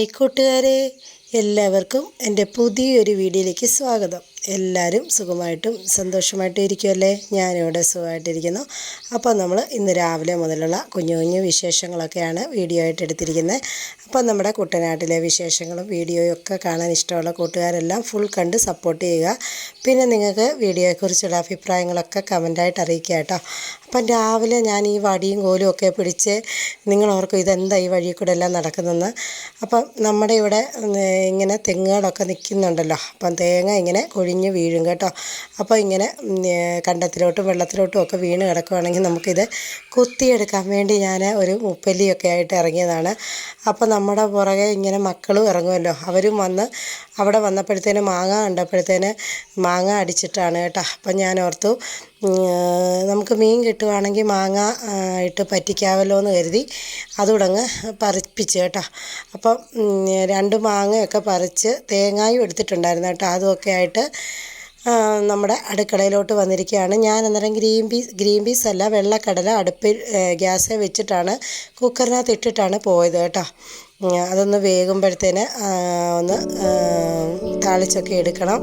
Hi കൂട്ടുകാരെ എല്ലാവർക്കും എന്റെ പുതിയൊരു വീഡിയോയിലേക്ക് സ്വാഗതം. എല്ലാവരും സുഖമായിട്ടും സന്തോഷമായിട്ടും ഇരിക്കുമല്ലേ ഞാനിവിടെ സുഖമായിട്ടിരിക്കുന്നു. അപ്പോൾ നമ്മൾ ഇന്ന് രാവിലെ മുതലുള്ള കുഞ്ഞു കുഞ്ഞു വിശേഷങ്ങളൊക്കെയാണ് വീഡിയോ ആയിട്ട് എടുത്തിരിക്കുന്നത്. അപ്പോൾ നമ്മുടെ കുട്ടനാട്ടിലെ വിശേഷങ്ങളും വീഡിയോയും ഒക്കെ കാണാൻ ഇഷ്ടമുള്ള കൂട്ടുകാരെല്ലാം ഫുൾ കണ്ട് സപ്പോർട്ട് ചെയ്യുക. പിന്നെ നിങ്ങൾക്ക് വീഡിയോയെക്കുറിച്ചുള്ള അഭിപ്രായങ്ങളൊക്കെ കമന്റായിട്ട് അറിയിക്കുക കേട്ടോ. അപ്പം രാവിലെ ഞാൻ ഈ വടിയും കോലും ഒക്കെ പിടിച്ച് നിങ്ങൾ ഓർക്കും ഇതെന്താ ഈ വഴി കൂടെ എല്ലാം നടക്കുന്നതെന്ന്? അപ്പം നമ്മുടെ ഇവിടെ ഇങ്ങനെ തെങ്ങുകളൊക്കെ നിൽക്കുന്നുണ്ടല്ലോ. അപ്പം തേങ്ങ ഇങ്ങനെ കൊഴിഞ്ഞ് വീഴും കേട്ടോ. അപ്പോൾ ഇങ്ങനെ കണ്ടത്തിലോട്ടും വെള്ളത്തിലോട്ടും ഒക്കെ വീണ് കിടക്കുവാണെങ്കിൽ നമുക്കിത് കുത്തിയെടുക്കാൻ വേണ്ടി ഞാൻ ഒരു മുപ്പല്ലിയൊക്കെ ആയിട്ട് ഇറങ്ങിയതാണ്. അപ്പോൾ നമ്മുടെ പുറകെ ഇങ്ങനെ മക്കളും ഇറങ്ങുമല്ലോ. അവരും വന്ന് അവിടെ വന്നപ്പോഴത്തേന് മാങ്ങ കണ്ടപ്പോഴത്തേന് മാങ്ങ അടിച്ചിട്ടാണ് കേട്ടോ. അപ്പം ഞാൻ ഓർത്തു നമുക്ക് മീൻ കിട്ടുവാണെങ്കിൽ മാങ്ങ ഇട്ട് പറ്റിക്കാമല്ലോ എന്ന് കരുതി അതുകൂടങ്ങ് പറിപ്പിച്ച് കേട്ടോ. അപ്പം രണ്ട് മാങ്ങയൊക്കെ പറിച്ച് തേങ്ങായും എടുത്തിട്ടുണ്ടായിരുന്നു കേട്ടോ. അതുമൊക്കെ ആയിട്ട് നമ്മുടെ അടുക്കളയിലോട്ട് വന്നിരിക്കുകയാണ്. ഞാൻ അന്നേരം ഗ്രീൻ പീസ് ഗ്രീൻ പീസ് അല്ല വെള്ളക്കടല അടുപ്പിൽ ഗ്യാസിൽ വെച്ചിട്ടാണ് കുക്കറിനകത്ത് ഇട്ടിട്ടാണ് പോയത് കേട്ടോ. അതൊന്ന് വേകുമ്പോഴത്തേന് ഒന്ന് താളിച്ചൊക്കെ എടുക്കണം.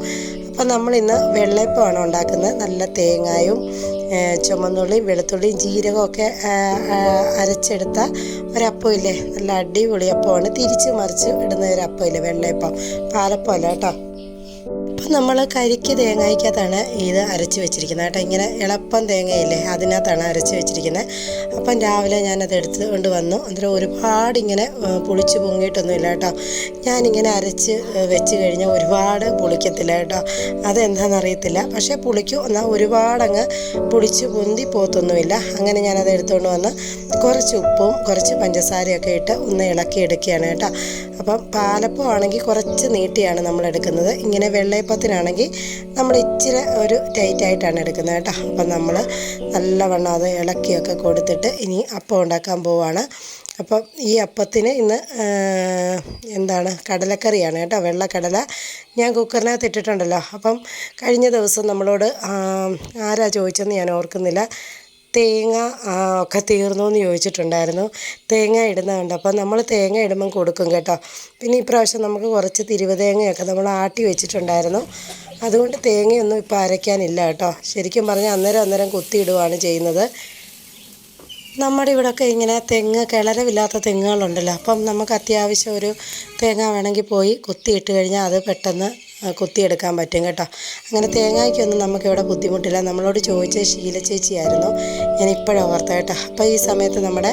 അപ്പം നമ്മളിന്ന് വെള്ളയപ്പമാണ് ഉണ്ടാക്കുന്നത്. നല്ല തേങ്ങായും ചുമന്നുള്ളിയും വെളുത്തുള്ളിയും ജീരകമൊക്കെ അരച്ചെടുത്ത ഒരപ്പം ഇല്ലേ? നല്ല അടിപൊളി അപ്പമാണ്. തിരിച്ച് മറിച്ച് ഇടുന്ന ഒരു അപ്പം ഇല്ലേ വെള്ളയപ്പം? പാലപ്പം അല്ല കേട്ടോ. അപ്പം നമ്മൾ കരിക്ക് തേങ്ങയ്ക്കകത്താണ് ഇത് അരച്ച് വെച്ചിരിക്കുന്നത് കേട്ടോ. ഇങ്ങനെ ഇളപ്പം തേങ്ങയില്ലേ അതിനകത്താണ് അരച്ച് വെച്ചിരിക്കുന്നത്. അപ്പം രാവിലെ ഞാനത് എടുത്ത് കൊണ്ട് വന്നു. അന്നേരം ഒരുപാട് ഇങ്ങനെ പുളിച്ച് പൊങ്ങിയിട്ടൊന്നുമില്ല കേട്ടോ. ഞാനിങ്ങനെ അരച്ച് വെച്ച് കഴിഞ്ഞാൽ ഒരുപാട് പുളിക്കത്തില്ല കേട്ടോ. അതെന്താണെന്ന് അറിയത്തില്ല. പക്ഷേ പുളിക്കും എന്നാൽ ഒരുപാടങ്ങ് പുളിച്ച് പൊന്തി പോത്തൊന്നുമില്ല അങ്ങനെ ഞാനത് എടുത്തുകൊണ്ട് വന്ന് കുറച്ച് ഉപ്പും കുറച്ച് പഞ്ചസാരയൊക്കെ ഇട്ട് ഒന്ന് ഇളക്കി എടുക്കുകയാണ് കേട്ടോ. അപ്പം പാലപ്പം ആണെങ്കിൽ കുറച്ച് നീട്ടിയാണ് നമ്മൾ എടുക്കുന്നത് ഇങ്ങനെ വെള്ളയപ്പത്തിനാണെങ്കിൽ നമ്മൾ ഇച്ചിരി ഒരു ടൈറ്റായിട്ടാണ് എടുക്കുന്നത് കേട്ടോ. അപ്പം നമ്മൾ നല്ലവണ്ണം അത് ഇളക്കിയൊക്കെ കൊടുത്തിട്ട് ഇനി അപ്പം ഉണ്ടാക്കാൻ പോവാണ്. അപ്പം ഈ അപ്പത്തിന് ഇന്ന് എന്താണ് കടലക്കറിയാണ് കേട്ടോ വെള്ളക്കടല. ഞാൻ കുക്കറിനകത്ത് ഇട്ടിട്ടുണ്ടല്ലോ. അപ്പം കഴിഞ്ഞ ദിവസം നമ്മളോട് ആരാ ചോദിച്ചെന്ന് ഞാൻ ഓർക്കുന്നില്ല. തേങ്ങ ഒക്കെ തീർന്നു എന്ന് ചോദിച്ചിട്ടുണ്ടായിരുന്നു. തേങ്ങ ഇടുന്ന കണ്ടപ്പോൾ നമ്മൾ തേങ്ങ ഇടുമ്പം കൊടുക്കും കേട്ടോ. പിന്നെ ഇപ്രാവശ്യം നമുക്ക് കുറച്ച് തിരുവതേങ്ങയൊക്കെ നമ്മൾ ആട്ടി വെച്ചിട്ടുണ്ടായിരുന്നു. അതുകൊണ്ട് തേങ്ങയൊന്നും ഇപ്പോൾ അരയ്ക്കാനില്ല കേട്ടോ. ശരിക്കും പറഞ്ഞാൽ അന്നേരം അന്നേരം കുത്തിയിടുകയാണ് ചെയ്യുന്നത്. നമ്മുടെ ഇവിടെയൊക്കെ ഇങ്ങനെ തെങ്ങ് കിളരവില്ലാത്ത തെങ്ങുകളുണ്ടല്ലോ. അപ്പം നമുക്ക് അത്യാവശ്യം ഒരു തേങ്ങ വേണമെങ്കിൽ പോയി കുത്തിയിട്ട് കഴിഞ്ഞാൽ അത് പെട്ടെന്ന് കുത്തിയെടുക്കാൻ പറ്റും കേട്ടോ. അങ്ങനെ തേങ്ങയ്ക്കൊന്നും നമുക്കിവിടെ ബുദ്ധിമുട്ടില്ല. നമ്മളോട് ചോദിച്ച ശീല ചേച്ചിയായിരുന്നു. ഞാൻ ഇപ്പോഴാണ് ഓർത്ത കേട്ടോ. അപ്പോൾ ഈ സമയത്ത് നമ്മുടെ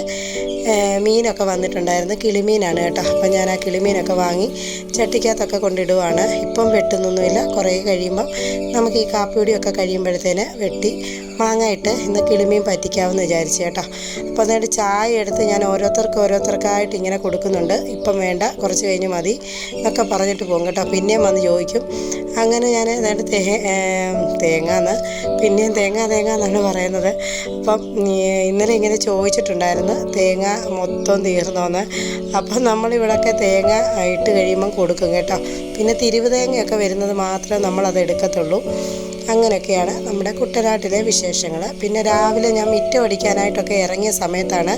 മീനൊക്കെ വന്നിട്ടുണ്ടായിരുന്നു. കിളിമീനാണ് കേട്ടോ. അപ്പോൾ ഞാൻ ആ കിളിമീനൊക്കെ വാങ്ങി ചട്ടിക്കകത്തൊക്കെ കൊണ്ടിടുവാണ്. ഇപ്പം വെട്ടുന്നൊന്നുമില്ല. കുറേ കഴിയുമ്പം നമുക്ക് ഈ കാപ്പിയൊടിയൊക്കെ കഴിയുമ്പോഴത്തേന് വെട്ടി മാങ്ങ ഇട്ട് ഇന്ന് കിളിമീൻ പറ്റിക്കാമെന്ന് വിചാരിച്ചു കേട്ടോ. അപ്പോൾ അതുകൊണ്ട് ചായ എടുത്ത് ഞാൻ ഓരോരുത്തർക്ക് ഓരോരുത്തർക്കായിട്ട് ഇങ്ങനെ കൊടുക്കുന്നുണ്ട്. ഇപ്പം വേണ്ട കുറച്ച് കഴിഞ്ഞ് മതി എന്നൊക്കെ പറഞ്ഞിട്ട് പോകും കേട്ടോ. പിന്നെയും വന്ന് ചോദിക്കും. അങ്ങനെ ഞാൻ അതായത് തേ തേങ്ങാന്ന്. പിന്നെയും തേങ്ങ തേങ്ങ എന്നാണ് പറയുന്നത്. അപ്പം ഇന്നലെ ഇങ്ങനെ ചോദിച്ചിട്ടുണ്ടായിരുന്നു തേങ്ങ മൊത്തം തീർന്നോന്ന്. അപ്പം നമ്മളിവിടെയൊക്കെ തേങ്ങ ഇട്ട് കഴിയുമ്പം കൊടുക്കും കേട്ടോ. പിന്നെ തിരുവ് തേങ്ങയൊക്കെ വരുന്നത് മാത്രമേ നമ്മളത് എടുക്കത്തുള്ളൂ. അങ്ങനെയൊക്കെയാണ് നമ്മുടെ കുട്ടനാട്ടിലെ വിശേഷങ്ങൾ. പിന്നെ രാവിലെ ഞാൻ മിറ്റം അടിക്കാനായിട്ടൊക്കെ ഇറങ്ങിയ സമയത്താണ്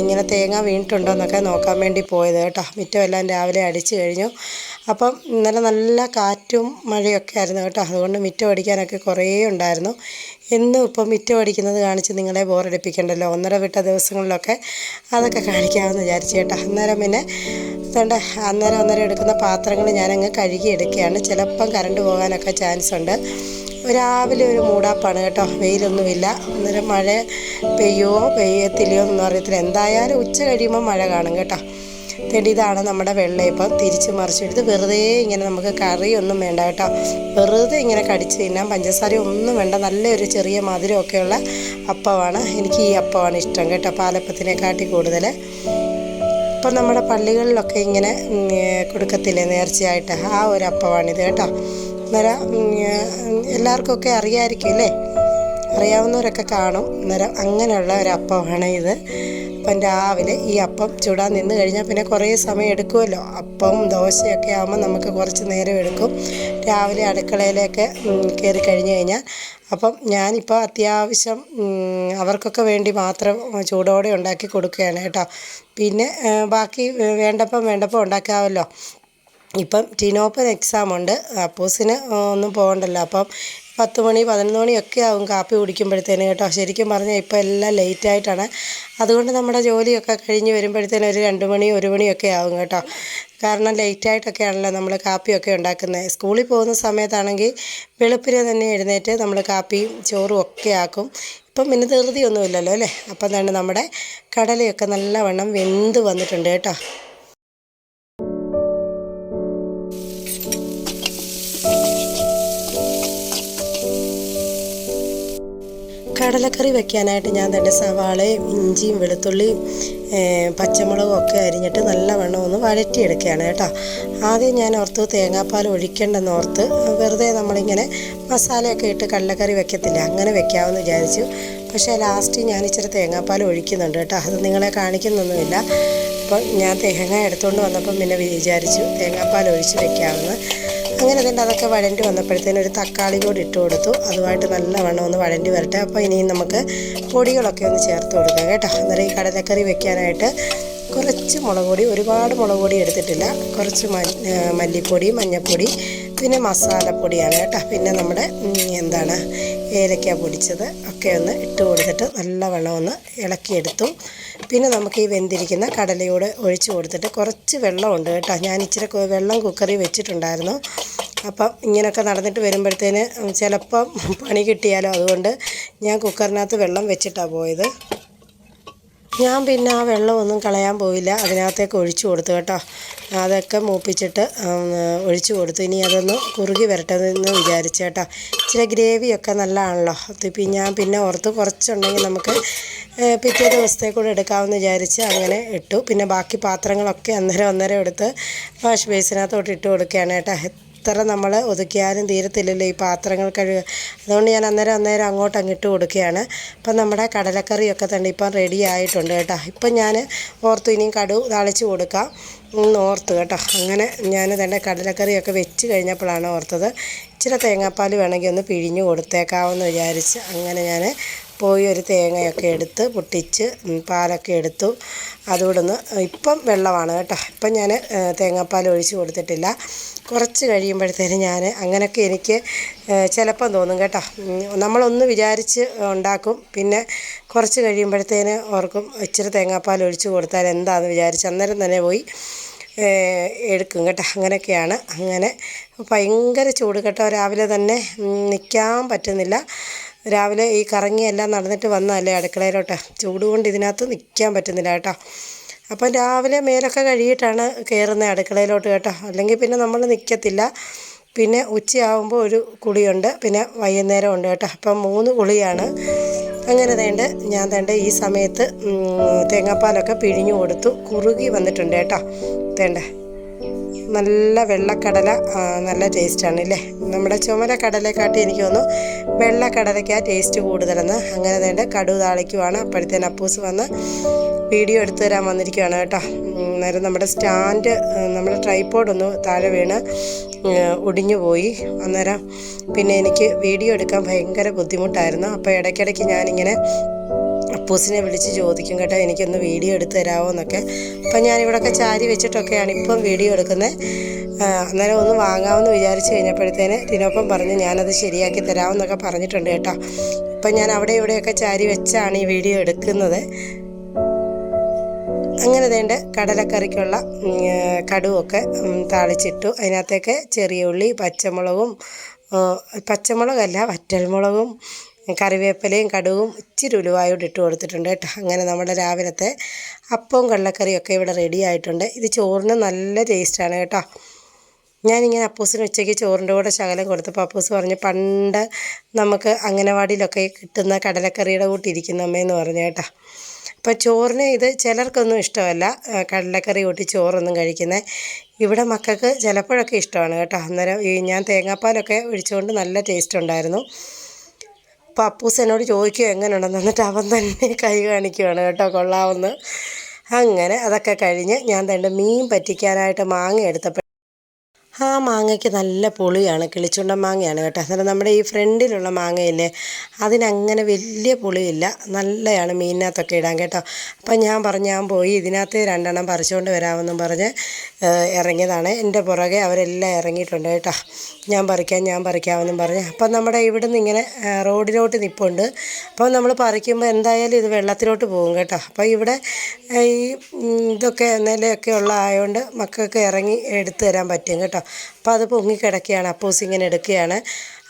ഇങ്ങനെ തേങ്ങ വീണിട്ടുണ്ടോ എന്നൊക്കെ നോക്കാൻ വേണ്ടി പോയത് കേട്ടോ. മിറ്റമെല്ലാം രാവിലെ അടിച്ചു കഴിഞ്ഞു. അപ്പം ഇന്നലെ നല്ല കാറ്റും മഴയൊക്കെ ആയിരുന്നു കേട്ടോ. അതുകൊണ്ട് മിറ്റം അടിക്കാനൊക്കെ കുറേ ഉണ്ടായിരുന്നു. എന്നും ഇപ്പം മിറ്റം അടിക്കുന്നത് കാണിച്ച് നിങ്ങളെ ബോറടിപ്പിക്കണ്ടല്ലോ. ഒന്നര വിട്ട ദിവസങ്ങളിലൊക്കെ അതൊക്കെ കാണിക്കാമെന്ന് വിചാരിച്ചു കേട്ടോ. അന്നേരം പിന്നെ അതുകൊണ്ട് അന്നേരം അന്നേരം എടുക്കുന്ന പാത്രങ്ങൾ ഞാനങ്ങ് കഴുകി എടുക്കുകയാണ് ചിലപ്പം കറണ്ട് പോകാനൊക്കെ ചാൻസ് ഉണ്ട് രാവിലെ ഒരു മൂടാപ്പാണ് കേട്ടോ. വെയിലൊന്നുമില്ല. അന്നേരം മഴ പെയ്യുമോ പെയ്യത്തില്ലയോ എന്നൊന്നും അറിയത്തില്ല. എന്തായാലും ഉച്ച കഴിയുമ്പോൾ മഴ കാണും കേട്ടോ. ഇതാണ് നമ്മുടെ വെള്ളയപ്പം. തിരിച്ച് മറിച്ചെടുത്ത് വെറുതെ ഇങ്ങനെ നമുക്ക് കറിയൊന്നും വേണ്ട കേട്ടോ. വെറുതെ ഇങ്ങനെ കടിച്ച് തിന്നാം പഞ്ചസാര ഒന്നും വേണ്ട. നല്ലൊരു ചെറിയ മധുരമൊക്കെയുള്ള അപ്പമാണ്. എനിക്ക് ഈ അപ്പമാണ് ഇഷ്ടം കേട്ടോ പാലപ്പത്തിനെക്കാട്ടി കൂടുതൽ ഇപ്പം നമ്മുടെ പള്ളികളിലൊക്കെ ഇങ്ങനെ കൊടുക്കത്തില്ലേ നേർച്ചയായിട്ട്? ആ ഒരു അപ്പമാണിത് കേട്ടോ. അന്നേരം എല്ലാവർക്കൊക്കെ അറിയാമായിരിക്കും അല്ലേ? അറിയാവുന്നവരൊക്കെ കാണും. അന്നേരം അങ്ങനെയുള്ള ഒരു ഇത്. അപ്പം രാവിലെ ഈ അപ്പം ചൂടാൻ നിന്ന് കഴിഞ്ഞാൽ പിന്നെ കുറേ സമയം എടുക്കുമല്ലോ. അപ്പം ദോശയൊക്കെ ആകുമ്പോൾ നമുക്ക് കുറച്ച് നേരം എടുക്കും. രാവിലെ അടുക്കളയിലേക്ക് കയറി കഴിഞ്ഞ് കഴിഞ്ഞാൽ. അപ്പം ഞാനിപ്പോൾ അത്യാവശ്യം അവർക്കൊക്കെ വേണ്ടി മാത്രം ചൂടോടെ ഉണ്ടാക്കി കൊടുക്കുകയാണ് കേട്ടോ. പിന്നെ ബാക്കി വേണ്ടപ്പം വേണ്ടപ്പം ഉണ്ടാക്കാമല്ലോ. ഇപ്പം ടിനോപ്പൻ എക്സാം ഉണ്ട്. അപ്പൂസിന് ഒന്നും പോകണ്ടല്ലോ. അപ്പം പത്ത് മണി പതിനൊന്ന് മണിയൊക്കെ ആവും കാപ്പി കുടിക്കുമ്പോഴത്തേന് കേട്ടോ. ശരിക്കും പറഞ്ഞാൽ ഇപ്പോൾ എല്ലാം ലേറ്റായിട്ടാണ് അതുകൊണ്ട് നമ്മുടെ ജോലിയൊക്കെ കഴിഞ്ഞ് വരുമ്പോഴത്തേന് ഒരു രണ്ട് മണി ഒരു മണിയൊക്കെ ആവും കേട്ടോ. കാരണം ലേറ്റായിട്ടൊക്കെയാണല്ലോ നമ്മൾ കാപ്പിയൊക്കെ ഉണ്ടാക്കുന്നത് സ്കൂളിൽ പോകുന്ന സമയത്താണെങ്കിൽ വെളുപ്പിനെ തന്നെ എഴുന്നേറ്റ് നമ്മൾ കാപ്പിയും ചോറും ഒക്കെ ആക്കും. ഇപ്പം പിന്നെ ധൃതിയൊന്നുമില്ലല്ലോ അല്ലേ? അപ്പം തന്നെ നമ്മുടെ കടലയൊക്കെ നല്ലവണ്ണം വെന്ത് വന്നിട്ടുണ്ട് കേട്ടോ. കടലക്കറി വെക്കാനായിട്ട് ഞാൻ തന്നെ സവാളയും ഇഞ്ചിയും വെളുത്തുള്ളിയും പച്ചമുളകും ഒക്കെ അരിഞ്ഞിട്ട് നല്ലവണ്ണം ഒന്ന് വഴറ്റിയെടുക്കുകയാണ് കേട്ടോ. ആദ്യം ഞാൻ ഓർത്ത് തേങ്ങാപ്പാൽ ഒഴിക്കേണ്ടെന്ന് ഓർത്ത് വെറുതെ നമ്മളിങ്ങനെ മസാലയൊക്കെ ഇട്ട് കടലക്കറി വെക്കത്തില്ല. അങ്ങനെ വെക്കാമെന്ന് വിചാരിച്ചു. പക്ഷേ ലാസ്റ്റ് ഞാൻ ഇച്ചിരി തേങ്ങാപ്പാൽ ഒഴിക്കുന്നുണ്ട് കേട്ടോ. അത് നിങ്ങളെ കാണിക്കുന്നൊന്നുമില്ല. അപ്പോൾ ഞാൻ തേങ്ങ എടുത്തുകൊണ്ട് വന്നപ്പം പിന്നെ വിചാരിച്ചു തേങ്ങാപ്പാൽ ഒഴിച്ച് വെക്കാമെന്ന്. അങ്ങനെ അതിന്റെ അതൊക്കെ വഴണ്ടി വന്നപ്പോഴത്തേനും ഒരു തക്കാളി കൂടി ഇട്ട് കൊടുത്തു. അതുമായിട്ട് നല്ലവണ്ണം ഒന്ന് വഴണ്ടി വരട്ടെ. അപ്പോൾ ഇനിയും നമുക്ക് പൊടികളൊക്കെ ഒന്ന് ചേർത്ത് കൊടുക്കാം കേട്ടോ. അന്നേരം ഈ കടലക്കറി വെക്കാനായിട്ട് കുറച്ച് മുളക് പൊടി ഒരുപാട് മുളക് പൊടി എടുത്തിട്ടില്ല. കുറച്ച് മല്ലിപ്പൊടി മഞ്ഞൾപ്പൊടി പിന്നെ മസാലപ്പൊടിയാണ് കേട്ടോ. പിന്നെ നമ്മുടെ എന്താണ് ഏലക്ക പൊടിച്ചത് ഒക്കെ ഒന്ന് ഇട്ട് കൊടുത്തിട്ട് നല്ല വെള്ളം ഒന്ന് ഇളക്കിയെടുത്തു. പിന്നെ നമുക്ക് ഈ വെന്തിരിക്കുന്ന കടലയോട് ഒഴിച്ചു കൊടുത്തിട്ട് കുറച്ച് വെള്ളമുണ്ട് കേട്ടോ. ഞാൻ ഇച്ചിരി വെള്ളം കുക്കറിൽ വെച്ചിട്ടുണ്ടായിരുന്നു. അപ്പം ഇങ്ങനെയൊക്കെ നടന്നിട്ട് വരുമ്പോഴത്തേന് ചിലപ്പം പണി കിട്ടിയാലോ? അതുകൊണ്ട് ഞാൻ കുക്കറിനകത്ത് വെള്ളം വെച്ചിട്ടാണ് പോയത്. ഞാൻ പിന്നെ ആ വെള്ളമൊന്നും കളയാൻ പോയില്ല അതിനകത്തേക്ക് ഒഴിച്ചു കൊടുത്തു കേട്ടോ. അതൊക്കെ മൂപ്പിച്ചിട്ട് ഒഴിച്ച് കൊടുത്തു. ഇനി അതൊന്ന് കുറുകി വരട്ടെ എന്ന് വിചാരിച്ചു കേട്ടോ. ഇച്ചിരി ഗ്രേവിയൊക്കെ നല്ലതാണല്ലോ. അത് പി- ഞാൻ പിന്നെ ഓർത്ത് കുറച്ചുണ്ടെങ്കിൽ നമുക്ക് പിറ്റേ പിറ്റേ ദിവസത്തേക്കൂടെ എടുക്കാമെന്ന് വിചാരിച്ച് അങ്ങനെ ഇട്ടു. പിന്നെ ബാക്കി പാത്രങ്ങളൊക്കെ അന്നേരം അന്നേരം എടുത്ത് വാഷ് ബേസിനകത്തോട്ട് ഇട്ട് കൊടുക്കുകയാണ് കേട്ടോ. എത്ര നമ്മൾ ഒതുക്കിയാലും തീരത്തില്ലല്ലോ ഈ പാത്രങ്ങൾ കഴുകുക അതുകൊണ്ട് ഞാൻ അന്നേരം അന്നേരം അങ്ങോട്ട് അങ്ങിട്ട് കൊടുക്കുകയാണ്. അപ്പം നമ്മുടെ കടലക്കറിയൊക്കെ തന്നെ ഇപ്പം റെഡി ആയിട്ടുണ്ട് കേട്ടോ. ഇപ്പം ഞാൻ ഓർത്തു ഇനിയും കടു താളിച്ച് കൊടുക്കാം. ഓർത്തു കേട്ടോ. അങ്ങനെ ഞാൻ തന്നെ കടലക്കറിയൊക്കെ വെച്ച് കഴിഞ്ഞപ്പോഴാണ് ഓർത്തത്. ഇച്ചിരി തേങ്ങാപ്പാൽ വേണമെങ്കിൽ ഒന്ന് പിഴിഞ്ഞ് കൊടുത്തേക്കാമെന്ന് വിചാരിച്ച് അങ്ങനെ ഞാൻ പോയി ഒരു തേങ്ങയൊക്കെ എടുത്ത് പൊട്ടിച്ച് പാലൊക്കെ എടുത്തു. അതുകൂടെ ഒന്ന് ഇപ്പം വെള്ളമാണ് കേട്ടോ. ഇപ്പം ഞാൻ തേങ്ങാപ്പാൽ ഒഴിച്ച് കൊടുത്തിട്ടില്ല. കുറച്ച് കഴിയുമ്പോഴത്തേന് ഞാൻ അങ്ങനെയൊക്കെ എനിക്ക് ചിലപ്പം തോന്നും കേട്ടോ. നമ്മളൊന്ന് വിചാരിച്ച് ഉണ്ടാക്കും. പിന്നെ കുറച്ച് കഴിയുമ്പോഴത്തേന് ഓർക്കും ഇച്ചിരി തേങ്ങാപ്പാൽ ഒഴിച്ച് കൊടുത്താൽ എന്താണെന്ന് വിചാരിച്ച് അന്നേരം തന്നെ പോയി എടുക്കും കേട്ടോ. അങ്ങനെയൊക്കെയാണ് അങ്ങനെ ഭയങ്കര ചൂട് കേട്ടോ. രാവിലെ തന്നെ നിൽക്കാൻ പറ്റുന്നില്ല. രാവിലെ ഈ കറങ്ങിയെല്ലാം നടന്നിട്ട് വന്നതല്ലേ അടുക്കളയിലോട്ട്. ചൂട് കൊണ്ട് ഇതിനകത്ത് നിൽക്കാൻ പറ്റുന്നില്ല കേട്ടോ. അപ്പം രാവിലെ മേലൊക്കെ കഴുകിയിട്ടാണ് കയറുന്നത് അടുക്കളയിലോട്ട് കേട്ടോ. അല്ലെങ്കിൽ പിന്നെ നമ്മൾ നിൽക്കത്തില്ല പിന്നെ ഉച്ചയാകുമ്പോൾ ഒരു കുളിയുണ്ട്. പിന്നെ വൈകുന്നേരം ഉണ്ട് കേട്ടോ. അപ്പം മൂന്ന് കുളിയാണ്. അങ്ങനെ തേണ്ട ഞാൻ തേണ്ട ഈ സമയത്ത് തേങ്ങാപ്പാലൊക്കെ പിഴിഞ്ഞു കൊടുത്തു. കുറുകി വന്നിട്ടുണ്ട് കേട്ടോ. തേണ്ട. നല്ല വെള്ളക്കടല നല്ല ടേസ്റ്റാണ് അല്ലേ നമ്മുടെ ചുമല കടലക്കാട്ടി എനിക്ക് തോന്നുന്നു വെള്ളക്കടലയ്ക്ക് ആ ടേസ്റ്റ് കൂടുതലെന്ന്. അങ്ങനെ തന്നെ കടു താളിക്കുവാണ്. അപ്പോഴത്തേന് അപ്പൂസ് വന്ന് വീഡിയോ എടുത്തു തരാൻ വന്നിരിക്കുകയാണ് കേട്ടോ. അന്നേരം നമ്മുടെ സ്റ്റാൻഡ് നമ്മുടെ ട്രൈപ്പോഡ് ഒന്ന് താഴെ വീണ് ഒടിഞ്ഞു പോയി. അന്നേരം പിന്നെ എനിക്ക് വീഡിയോ എടുക്കാൻ ഭയങ്കര ബുദ്ധിമുട്ടായിരുന്നു. അപ്പോൾ ഇടയ്ക്കിടയ്ക്ക് ഞാനിങ്ങനെ അപ്പൂസിനെ വിളിച്ച് ചോദിക്കും കേട്ടോ എനിക്കൊന്ന് വീഡിയോ എടുത്ത് തരാമോ എന്നൊക്കെ. അപ്പം ഞാനിവിടെയൊക്കെ ചാരി വെച്ചിട്ടൊക്കെയാണ് ഇപ്പം വീഡിയോ എടുക്കുന്നത്. അന്നേരം ഒന്ന് വാങ്ങാമെന്ന് വിചാരിച്ച് കഴിഞ്ഞപ്പോഴത്തേന് ടിനോപ്പം പറഞ്ഞ് ഞാനത് ശരിയാക്കി തരാമെന്നൊക്കെ പറഞ്ഞിട്ടുണ്ട് കേട്ടോ. ഇപ്പം ഞാൻ അവിടെ ഇവിടെയൊക്കെ ചാരി വെച്ചാണ് ഈ വീഡിയോ എടുക്കുന്നത്. അങ്ങനെ വേണ്ട കടലക്കറിക്കുള്ള കടുവൊക്കെ താളിച്ചിട്ടു. അതിനകത്തേക്ക് ചെറിയ ഉള്ളി പച്ചമുളകും പച്ചമുളകല്ല വറ്റൽമുളകും കറിവേപ്പിലയും കടുവും ഇച്ചിരി ഉലുവായോട് ഇട്ട് കൊടുത്തിട്ടുണ്ട് കേട്ടോ. അങ്ങനെ നമ്മുടെ രാവിലത്തെ അപ്പവും കള്ളക്കറിയൊക്കെ ഇവിടെ റെഡി ആയിട്ടുണ്ട്. ഇത് ചോറിന് നല്ല ടേസ്റ്റാണ് കേട്ടോ. ഞാനിങ്ങനെ അപ്പൂസിന് ഉച്ചയ്ക്ക് ചോറിന്റെ കൂടെ ശകലം കൊടുത്തപ്പോൾ അപ്പൂസ് പറഞ്ഞു പണ്ട് നമുക്ക് അംഗനവാടിയിലൊക്കെ കിട്ടുന്ന കടലക്കറിയുടെ കൂട്ടിരിക്കുന്ന അമ്മയെന്ന് പറഞ്ഞു കേട്ടോ. അപ്പോൾ ചോറിന് ഇത് ചിലർക്കൊന്നും ഇഷ്ടമല്ല കടലക്കറി കൂട്ടി ചോറൊന്നും കഴിക്കുന്നത് ഇവിടെ മക്കൾക്ക് ചിലപ്പോഴൊക്കെ ഇഷ്ടമാണ് കേട്ടോ. അന്നേരം ഈ ഞാൻ തേങ്ങാപ്പാലൊക്കെ ഒഴിച്ചുകൊണ്ട് നല്ല ടേസ്റ്റ് ഉണ്ടായിരുന്നു. അപ്പോൾ അപ്പൂസ് എന്നോട് ചോദിക്കുക എങ്ങനെയുണ്ടെന്ന്. എന്നിട്ട് അവൻ തന്നെ കൈ കാണിക്കുകയാണ് കേട്ടോ കൊള്ളാമെന്ന് അങ്ങനെ അതൊക്കെ കഴിഞ്ഞ് ഞാൻ തന്റെ മീൻ പറ്റിക്കാനായിട്ട് മാങ്ങ എടുത്തപ്പോൾ ആ മാങ്ങയ്ക്ക് നല്ല പുളിയാണ് കിളിച്ചുണ്ടൻ മാങ്ങയാണ് കേട്ടോ. അന്നേരം നമ്മുടെ ഈ ഫ്രണ്ടിലുള്ള മാങ്ങയില്ലേ അതിനങ്ങനെ വലിയ പുളിയില്ല. നല്ലതാണ് മീനിനകത്തൊക്കെ ഇടാൻ കേട്ടോ. അപ്പം ഞാൻ പറഞ്ഞു ഞാൻ പോയി ഇതിനകത്ത് രണ്ടെണ്ണം പറിച്ചുകൊണ്ട് വരാമെന്നും പറഞ്ഞ് ഇറങ്ങിയതാണ്. എന്റെ പുറകെ അവരെല്ലാം ഇറങ്ങിയിട്ടുണ്ട് കേട്ടോ. ഞാൻ പറിക്കാം ഞാൻ പറിക്കാമെന്നും പറഞ്ഞ്. അപ്പം നമ്മുടെ ഇവിടെ നിന്ന് ഇങ്ങനെ റോഡിലോട്ട് നിൽപ്പുണ്ട് അപ്പോൾ നമ്മൾ പറിക്കുമ്പോൾ എന്തായാലും ഇത് വെള്ളത്തിലോട്ട് പോകും കേട്ടോ. അപ്പോൾ ഇവിടെ ഈ ഇതൊക്കെ നിലയൊക്കെ ഉള്ള ആയതുകൊണ്ട് മക്കൾക്ക് ഇറങ്ങി എടുത്തു തരാൻ പറ്റും കേട്ടോ. അപ്പോൾ അത് പൊങ്ങിക്കിടക്കുകയാണ് അപ്പൂസ് ഇങ്ങനെ എടുക്കുകയാണ്.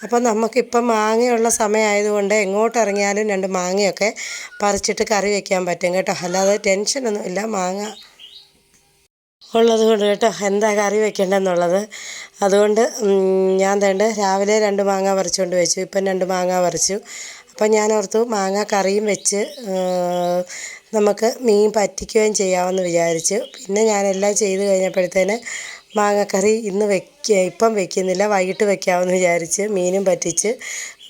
അപ്പം നമുക്കിപ്പം മാങ്ങയുള്ള സമയമായതുകൊണ്ട് എങ്ങോട്ടിറങ്ങിയാലും രണ്ട് മാങ്ങയൊക്കെ പറിച്ചിട്ട് കറി വയ്ക്കാൻ പറ്റും കേട്ടോ. അല്ലാതെ ടെൻഷനൊന്നും ഇല്ല മാങ്ങ ഉള്ളത് കൊണ്ട് കേട്ടോ. എന്താ കറി വെക്കേണ്ടെന്നുള്ളത് അതുകൊണ്ട് ഞാൻ തേണ്ട രാവിലെ രണ്ട് മാങ്ങ പറിച്ചുകൊണ്ട് വെച്ചു ഇപ്പം രണ്ട് മാങ്ങ പറിച്ചു. അപ്പം ഞാൻ ഓർത്തു മാങ്ങ കറിയും വെച്ച് നമുക്ക് മീൻ പറ്റിക്കുകയും ചെയ്യാമെന്ന് വിചാരിച്ചു. പിന്നെ ഞാനെല്ലാം ചെയ്ത് കഴിഞ്ഞപ്പോഴത്തേന് മാങ്ങക്കറി ഇന്ന് വെക്ക ഇപ്പം വെക്കുന്നില്ല. വൈകിട്ട് വെക്കാമെന്ന് വിചാരിച്ച് മീനും പറ്റിച്ച്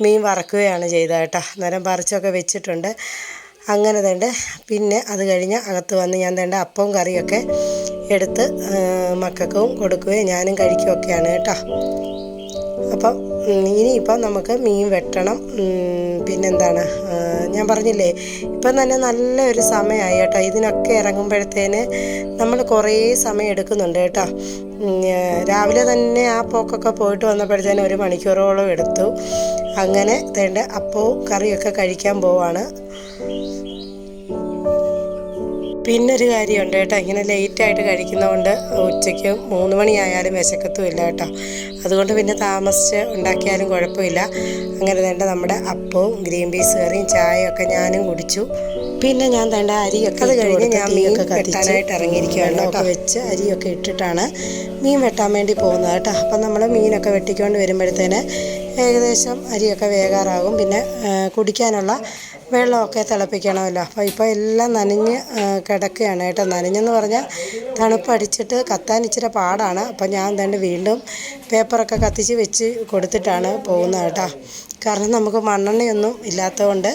മീൻ വറക്കുകയാണ് ചെയ്തത് കേട്ടോ. അന്നേരം പറിച്ചൊക്കെ വെച്ചിട്ടുണ്ട്. അങ്ങനെ തേണ്ട പിന്നെ അത് കഴിഞ്ഞ് അകത്ത് വന്ന് ഞാൻ തേണ്ട അപ്പവും കറിയൊക്കെ എടുത്ത് മക്കൾക്കും കൊടുക്കുകയും ഞാനും കഴിക്കുകയൊക്കെയാണ് കേട്ടോ. അപ്പം ഇനി ഇനിയിപ്പം നമുക്ക് മീൻ വെട്ടണം. പിന്നെന്താണ്? ഞാൻ പറഞ്ഞില്ലേ ഇപ്പം തന്നെ നല്ലൊരു സമയമായി കേട്ടോ. ഇതിനൊക്കെ ഇറങ്ങുമ്പോഴത്തേന് നമ്മൾ കുറേ സമയം എടുക്കുന്നുണ്ട് കേട്ടോ. രാവിലെ തന്നെ ആ പോക്കൊക്കെ പോയിട്ട് വന്നപ്പോഴത്തേനും ഒരു മണിക്കൂറോളം എടുത്തു. അങ്ങനെ തേണ്ട അപ്പവും കറിയൊക്കെ കഴിക്കാൻ പോവാണ്. പിന്നൊരു കാര്യമുണ്ട് കേട്ടോ. ഇങ്ങനെ ലേറ്റായിട്ട് കഴിക്കുന്നതുകൊണ്ട് ഉച്ചയ്ക്ക് മൂന്ന് മണിയായാലും വിശക്കത്തും ഇല്ല കേട്ടോ. അതുകൊണ്ട് പിന്നെ താമസിച്ച് ഉണ്ടാക്കിയാലും കുഴപ്പമില്ല. അങ്ങനെ തേണ്ട നമ്മുടെ അപ്പവും ഗ്രീൻ പീസ് കറിയും ചായയൊക്കെ ഞാനും കുടിച്ചു. പിന്നെ ഞാൻ തേണ്ട അരിയൊക്കെ അത് കഴിഞ്ഞ് ഞാൻ മീനൊക്കെ കത്തിച്ചായിട്ട് ഇറങ്ങിയിരിക്കുകയാണ് ഒക്കെ വെച്ച് അരിയൊക്കെ ഇട്ടിട്ടാണ് മീൻ വെട്ടാൻ വേണ്ടി പോകുന്നത് കേട്ടോ. അപ്പം നമ്മൾ മീനൊക്കെ വെട്ടിക്കൊണ്ട് വരുമ്പോഴത്തേന് ഏകദേശം അരിയൊക്കെ വേകാറാകും. പിന്നെ കുടിക്കാനുള്ള വെള്ളമൊക്കെ തിളപ്പിക്കണമല്ലോ. അപ്പോൾ ഇപ്പോൾ എല്ലാം നനഞ്ഞ് കിടക്കുകയാണ് കേട്ടോ. നനഞ്ഞെന്ന് പറഞ്ഞാൽ തണുപ്പടിച്ചിട്ട് കത്താൻ ഇച്ചിരി പാടാണ്. അപ്പോൾ ഞാൻ തന്നെ വീണ്ടും പേപ്പറൊക്കെ കത്തിച്ച് വെച്ച് കൊടുത്തിട്ടാണ് പോകുന്നത് കേട്ടോ. കാരണം നമുക്ക് മണ്ണെണ്ണയൊന്നും ഇല്ലാത്തതുകൊണ്ട്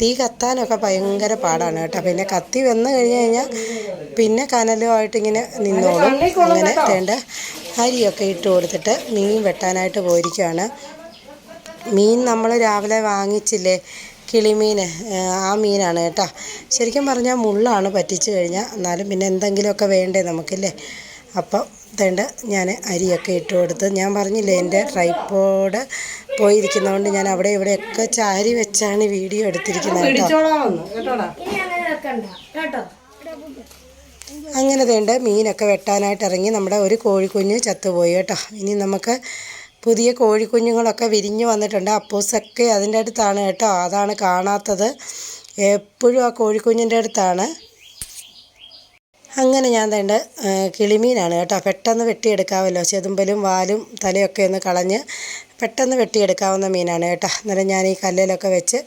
തീ കത്താനൊക്കെ ഭയങ്കര പാടാണ് കേട്ടോ. പിന്നെ കത്തി വന്നു കഴിഞ്ഞ് കഴിഞ്ഞാൽ പിന്നെ കനലുമായിട്ട് ഇങ്ങനെ നിന്നോളും. അങ്ങനെ വേണ്ട അരിയൊക്കെ ഇട്ട് കൊടുത്തിട്ട് മീൻ വെട്ടാനായിട്ട് പോയിരിക്കുകയാണ്. മീൻ നമ്മൾ രാവിലെ വാങ്ങിച്ചില്ലേ കിളിമീൻ ആ മീനാണ് കേട്ടോ. ശരിക്കും പറഞ്ഞാൽ മുള്ളാണ് പറ്റിച്ചു കഴിഞ്ഞാൽ എന്നാലും പിന്നെ എന്തെങ്കിലുമൊക്കെ വേണ്ടേ നമുക്കില്ലേ? അപ്പം തേണ്ട ഞാൻ അരിയൊക്കെ ഇട്ട് കൊടുത്ത് ഞാൻ പറഞ്ഞില്ലേ എന്റെ ട്രൈപ്പോഡ് പോയിരിക്കുന്നതുകൊണ്ട് ഞാൻ അവിടെ ഇവിടെയൊക്കെ ചാരി വെച്ചാണ് വീഡിയോ എടുത്തിരിക്കുന്നത് കേട്ടോ. ഇനി അങ്ങനെ വെക്കണ്ട. കേട്ടോ? അങ്ങനെ വേണ്ട മീനൊക്കെ വെട്ടാനായിട്ട് ഇറങ്ങി നമ്മുടെ ഒരു കോഴിക്കുഞ്ഞ് ചത്തുപോയി കേട്ടോ. ഇനി നമുക്ക് പുതിയ കോഴിക്കുഞ്ഞുങ്ങളൊക്കെ വിരിഞ്ഞ് വന്നിട്ടുണ്ട്. അപ്പൂസൊക്കെ അതിന്റെ അടുത്താണ് കേട്ടോ. അതാണ് കാണാത്തത്. എപ്പോഴും ആ കോഴിക്കുഞ്ഞിന്റെ അടുത്താണ്. അങ്ങനെ ഞാൻ തേണ്ട കിളിമീനാണ് കേട്ടോ. പെട്ടെന്ന് വെട്ടിയെടുക്കാമല്ലോ ചെതുമ്പലും വാലും തലയൊക്കെ ഒന്ന് കളഞ്ഞ് പെട്ടെന്ന് വെട്ടിയെടുക്കാവുന്ന മീനാണ് കേട്ടോ. അന്നേരം ഞാൻ ഈ കല്ലിലൊക്കെ വെച്ച്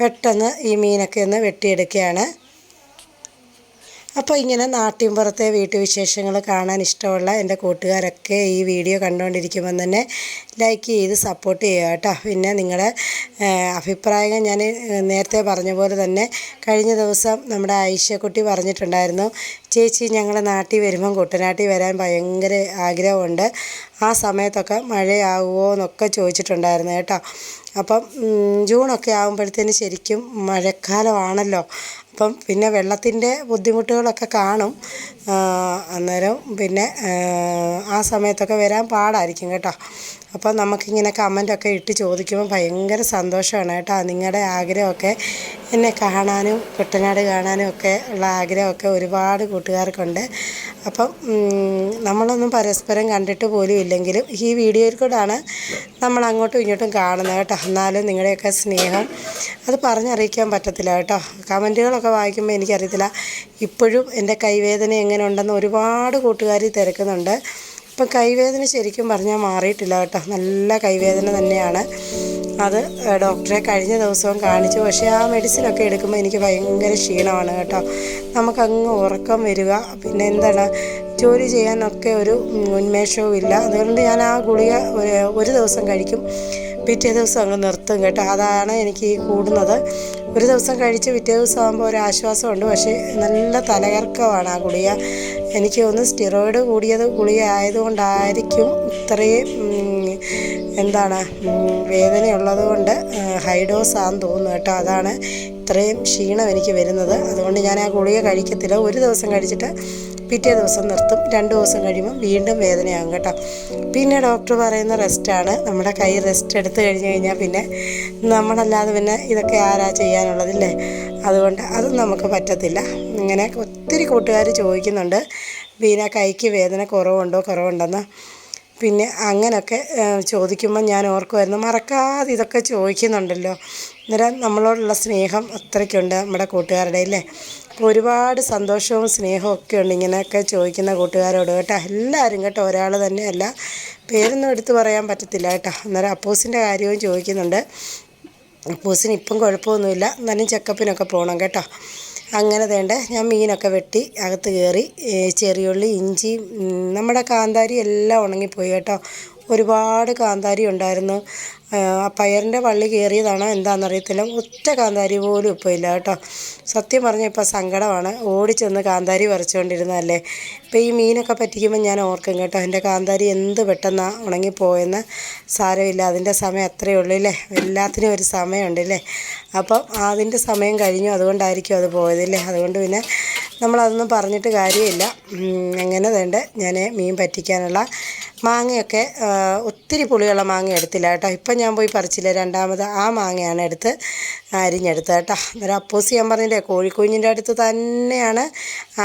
പെട്ടെന്ന് ഈ മീനൊക്കെ ഒന്ന് വെട്ടിയെടുക്കുകയാണ്. അപ്പോൾ ഇങ്ങനെ നാട്ടിൻപുറത്തെ വീട്ടുവിശേഷങ്ങൾ കാണാൻ ഇഷ്ടമുള്ള എന്റെ കൂട്ടുകാരൊക്കെ ഈ വീഡിയോ കണ്ടുകൊണ്ടിരിക്കുമ്പോൾ തന്നെ ലൈക്ക് ചെയ്ത് സപ്പോർട്ട് ചെയ്യുക കേട്ടോ. പിന്നെ നിങ്ങളുടെ അഭിപ്രായങ്ങൾ ഞാൻ നേരത്തെ പറഞ്ഞ പോലെ തന്നെ കഴിഞ്ഞ ദിവസം നമ്മുടെ ഐശ്യക്കുട്ടി പറഞ്ഞിട്ടുണ്ടായിരുന്നു ചേച്ചി ഞങ്ങൾ നാട്ടിൽ വരുമ്പം കുട്ടനാട്ടിൽ വരാൻ ഭയങ്കര ആഗ്രഹമുണ്ട്. ആ സമയത്തൊക്കെ മഴയാകുമോ എന്നൊക്കെ ചോദിച്ചിട്ടുണ്ടായിരുന്നു കേട്ടോ. അപ്പം ജൂണൊക്കെ ആകുമ്പോഴത്തേന് ശരിക്കും മഴക്കാലമാണല്ലോ. അപ്പം പിന്നെ വെള്ളത്തിന്റെ ബുദ്ധിമുട്ടുകളൊക്കെ കാണും. അന്നേരം പിന്നെ ആ, സമയത്തൊക്കെ വരാൻ പാടായിരിക്കും കേട്ടോ. അപ്പോൾ നമുക്കിങ്ങനെ കമന്റൊക്കെ ഇട്ട് ചോദിക്കുമ്പോൾ ഭയങ്കര സന്തോഷമാണ് കേട്ടോ. നിങ്ങളുടെ ആഗ്രഹമൊക്കെ എന്നെ കാണാനും കുട്ടനാട് കാണാനും ഒക്കെ ഉള്ള ആഗ്രഹമൊക്കെ ഒരുപാട് കൂട്ടുകാർക്കുണ്ട്. അപ്പം നമ്മളൊന്നും പരസ്പരം കണ്ടിട്ട് പോലും ഇല്ലെങ്കിലും ഈ വീഡിയോയിൽ കൂടാണ് നമ്മൾ അങ്ങോട്ടും ഇങ്ങോട്ടും കാണുന്നത് കേട്ടോ. എന്നാലും നിങ്ങളുടെയൊക്കെ സ്നേഹം അത് പറഞ്ഞറിയിക്കാൻ പറ്റത്തില്ല കേട്ടോ. കമന്റുകളൊക്കെ വായിക്കുമ്പോൾ എനിക്കറിയത്തില്ല. ഇപ്പോഴും എന്റെ കൈവേദന എങ്ങനെ ഉണ്ടെന്ന് ഒരുപാട് കൂട്ടുകാർ തിരക്കുന്നുണ്ട്. ഇപ്പം കൈവേദന ശരിക്കും പറഞ്ഞാൽ മാറിയിട്ടില്ല കേട്ടോ. നല്ല കൈവേദന തന്നെയാണ്. അത് ഡോക്ടറെ കഴിഞ്ഞ ദിവസവും കാണിച്ചു. പക്ഷേ ആ മെഡിസിനൊക്കെ എടുക്കുമ്പോൾ എനിക്ക് ഭയങ്കര ക്ഷീണമാണ് കേട്ടോ. നമുക്കങ്ങ് ഉറക്കം വരിക. പിന്നെ എന്താണ് ജോലി ചെയ്യാനൊക്കെ ഒരു ഉന്മേഷവും ഇല്ല. അതുകൊണ്ട് ഞാൻ ആ ഗുളിക ഒരു ദിവസം കഴിക്കും. പിറ്റേ ദിവസം അങ്ങ് നിർത്തും കേട്ടോ. അതാണ് എനിക്ക് കൂടുന്നത്. ഒരു ദിവസം കഴിച്ച് പിറ്റേ ദിവസം ആകുമ്പോൾ ഒരു ആശ്വാസമുണ്ട്. പക്ഷേ നല്ല തലകർക്കമാണ് ആ ഗുളിക. എനിക്ക് ഒന്ന് സ്റ്റിറോയിഡ് കൂടിയത് ഗുളിക ആയതുകൊണ്ടായിരിക്കും ഇത്രയും എന്താണ് വേദനയുള്ളത് കൊണ്ട് ഹൈ ഡോസ് ആണെന്ന് തോന്നുന്നു കേട്ടോ. അതാണ് ഇത്രയും ക്ഷീണം എനിക്ക് വരുന്നത്. അതുകൊണ്ട് ഞാൻ ആ ഗുളിക കഴിക്കത്തില്ല. ഒരു ദിവസം കഴിച്ചിട്ട് പിറ്റേ ദിവസം നിർത്തും. രണ്ട് ദിവസം കഴിയുമ്പോൾ വീണ്ടും വേദനയാകും കേട്ടോ. പിന്നെ ഡോക്ടർ പറയുന്ന റെസ്റ്റാണ് നമ്മുടെ കൈ റെസ്റ്റ് എടുത്തു കഴിഞ്ഞ് കഴിഞ്ഞാൽ പിന്നെ നമ്മളല്ലാതെ പിന്നെ ഇതൊക്കെ ആരാ ചെയ്യാനുള്ളതില്ലേ അതുകൊണ്ട് അതും നമുക്ക് പറ്റത്തില്ല. ഇങ്ങനെ ഒത്തിരി കൂട്ടുകാർ ചോദിക്കുന്നുണ്ട്. വീണ കൈക്ക് വേദന കുറവുണ്ടോ? കുറവുണ്ടെന്ന്. പിന്നെ അങ്ങനെയൊക്കെ ചോദിക്കുമ്പോൾ ഞാൻ ഓർക്കുമായിരുന്നു മറക്കാതെ ഇതൊക്കെ ചോദിക്കുന്നുണ്ടല്ലോ. അന്നേരം നമ്മളോടുള്ള സ്നേഹം അത്രയ്ക്കുണ്ട് നമ്മുടെ കൂട്ടുകാരുടെ അല്ലേ ഒരുപാട് സന്തോഷവും സ്നേഹവും ഒക്കെ ഉണ്ട് ഇങ്ങനെയൊക്കെ ചോദിക്കുന്ന കൂട്ടുകാരോട് കേട്ടോ. എല്ലാവരും കേട്ടോ ഒരാൾ തന്നെയല്ല. പേരൊന്നും എടുത്തു പറയാൻ പറ്റത്തില്ല കേട്ടോ. അന്നേരം അപ്പോസിന്റെ കാര്യവും ചോദിക്കുന്നുണ്ട്. അപ്പൂസിന് ഇപ്പം കുഴപ്പമൊന്നുമില്ല. എന്നാലും ചെക്കപ്പിനൊക്കെ പോകണം കേട്ടോ. അങ്ങനെ വേണ്ട ഞാൻ മീനൊക്കെ വെട്ടി അകത്ത് കയറി. ചെറിയുള്ളി ഇഞ്ചി നമ്മുടെ കാന്താരി എല്ലാം ഉണങ്ങിപ്പോയി കേട്ടോ. ഒരുപാട് കാന്താരി ഉണ്ടായിരുന്നു. ആ, പയറിന്റെ വള്ളി കയറിയതാണോ എന്താണെന്നറിയത്തില്ല ഒറ്റ കാന്താരി പോലും ഇപ്പോൾ ഇല്ല കേട്ടോ. സത്യം പറഞ്ഞാൽ ഇപ്പോൾ സങ്കടമാണ്. ഓടിച്ചെന്ന് കാന്താരി പറിച്ചുകൊണ്ടിരുന്നതല്ലേ ഇപ്പോൾ ഈ മീനൊക്കെ പറ്റിക്കുമ്പോൾ ഞാൻ ഓർക്കും കേട്ടോ എന്റെ കാന്താരി എന്ത് പെട്ടെന്നാണ് ഉണങ്ങിപ്പോയെന്ന്. സാരമില്ല അതിന്റെ സമയം അത്രയേ ഉള്ളൂ അല്ലേ എല്ലാത്തിനും ഒരു സമയമുണ്ട് അല്ലേ അപ്പം അതിന്റെ സമയം കഴിഞ്ഞു അതുകൊണ്ടായിരിക്കും അത് പോയതല്ലേ അതുകൊണ്ട് പിന്നെ നമ്മളതൊന്നും പറഞ്ഞിട്ട് കാര്യമില്ല. അങ്ങനെ വേണ്ട. ഞാൻ മീൻ പറ്റിക്കാനുള്ള മാങ്ങയൊക്കെ ഒത്തിരി പുളിയുള്ള മാങ്ങ എടുത്തില്ല കേട്ടോ. ഇപ്പം ഞാൻ പോയി പറിച്ചില്ല? രണ്ടാമത് ആ മാങ്ങയാണ് എടുത്ത് അരിഞ്ഞെടുത്തത് കേട്ടോ. അന്നേരം അപ്പോസ് ഞാൻ പറഞ്ഞില്ലേ കോഴിക്കുഞ്ഞിന്റെ അടുത്ത് തന്നെയാണ് ആ,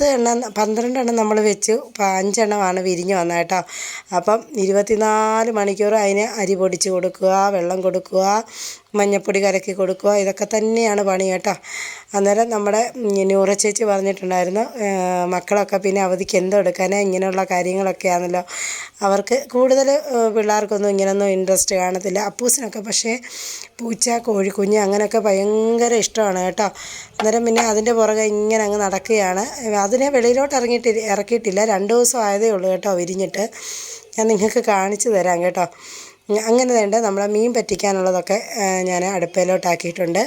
പത്ത് എണ്ണം പന്ത്രണ്ട് എണ്ണം നമ്മൾ വെച്ച് അഞ്ചെണ്ണമാണ് വിരിഞ്ഞ് വന്നത് കേട്ടോ. അപ്പം ഇരുപത്തിനാല് മണിക്കൂർ അതിന് അരി പൊടിച്ച് കൊടുക്കുക വെള്ളം കൊടുക്കുക മഞ്ഞപ്പൊടി കലക്കി കൊടുക്കുക ഇതൊക്കെ തന്നെയാണ് പണി കേട്ടോ. അന്നേരം നമ്മുടെ നൂറ ചേച്ചി പറഞ്ഞിട്ടുണ്ടായിരുന്നു മക്കളൊക്കെ പിന്നെ അവധിക്ക് എന്തോ എടുക്കാനാ ഇങ്ങനെയുള്ള കാര്യങ്ങളൊക്കെയാണല്ലോ. അവർക്ക് കൂടുതൽ പിള്ളേർക്കൊന്നും ഇങ്ങനൊന്നും ഇൻട്രസ്റ്റ് കാണത്തില്ല. അപ്പൂസിനൊക്കെ പക്ഷേ പൂച്ച കോഴിക്കുഞ്ഞ് അങ്ങനെയൊക്കെ ഭയങ്കര ഇഷ്ടമാണ് കേട്ടോ. അന്നേരം പിന്നെ അതിന്റെ പുറകെ ഇങ്ങനെ അങ്ങ് നടക്കുകയാണ്. അതിനെ വെളിയിലോട്ട് ഇറങ്ങിയിട്ട് ഇറക്കിയിട്ടില്ല. രണ്ട് ദിവസം ആയതേ ഉള്ളൂ കേട്ടോ വിരിഞ്ഞിട്ട്. ഞാൻ നിങ്ങൾക്ക് കാണിച്ചു തരാം കേട്ടോ. അങ്ങനെ വേണ്ട നമ്മളെ മീൻ പറ്റിക്കാനുള്ളതൊക്കെ ഞാൻ അടുപ്പയിലോട്ടാക്കിയിട്ടുണ്ട്.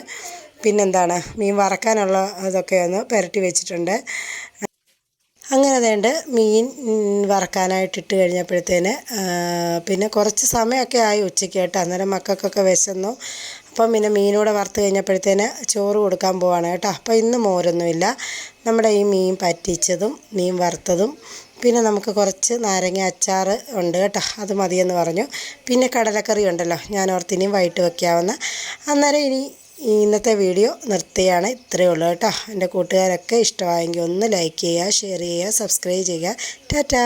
പിന്നെന്താണ് മീൻ വറക്കാനുള്ള അതൊക്കെ ഒന്ന് പുരട്ടി വെച്ചിട്ടുണ്ട്. അങ്ങനെ വേണ്ട മീൻ വറക്കാനായിട്ട് ഇട്ട് കഴിഞ്ഞപ്പോഴത്തേന് പിന്നെ കുറച്ച് സമയമൊക്കെ ആയി ഉച്ചയ്ക്ക് കേട്ടോ. അന്നേരം മക്കൾക്കൊക്കെ വിശന്നു. അപ്പം പിന്നെ മീനൂടെ വറുത്ത് കഴിഞ്ഞപ്പോഴത്തേന് ചോറ് കൊടുക്കാൻ പോവാണ് കേട്ടോ. അപ്പോൾ ഇന്ന് മോരൊന്നുമില്ല. നമ്മുടെ ഈ മീൻ പറ്റിച്ചതും മീൻ വറുത്തതും പിന്നെ നമുക്ക് കുറച്ച് നാരങ്ങ അച്ചാർ ഉണ്ട് കേട്ടോ. അത് മതിയെന്ന് പറഞ്ഞു. പിന്നെ കടലക്കറി ഉണ്ടല്ലോ. ഞാൻ ഓർത്തിനിയും വൈകിട്ട് വയ്ക്കാവുന്ന അന്നേരം ഇനി ഇന്നത്തെ വീഡിയോ നിർത്തുകയാണ് ഇത്രയേ ഉള്ളൂ കേട്ടോ. എന്റെ കൂട്ടുകാരൊക്കെ ഇഷ്ടമായെങ്കിൽ ഒന്ന് ലൈക്ക് ചെയ്യുക ഷെയർ ചെയ്യുക സബ്സ്ക്രൈബ് ചെയ്യുക. ടാറ്റാ.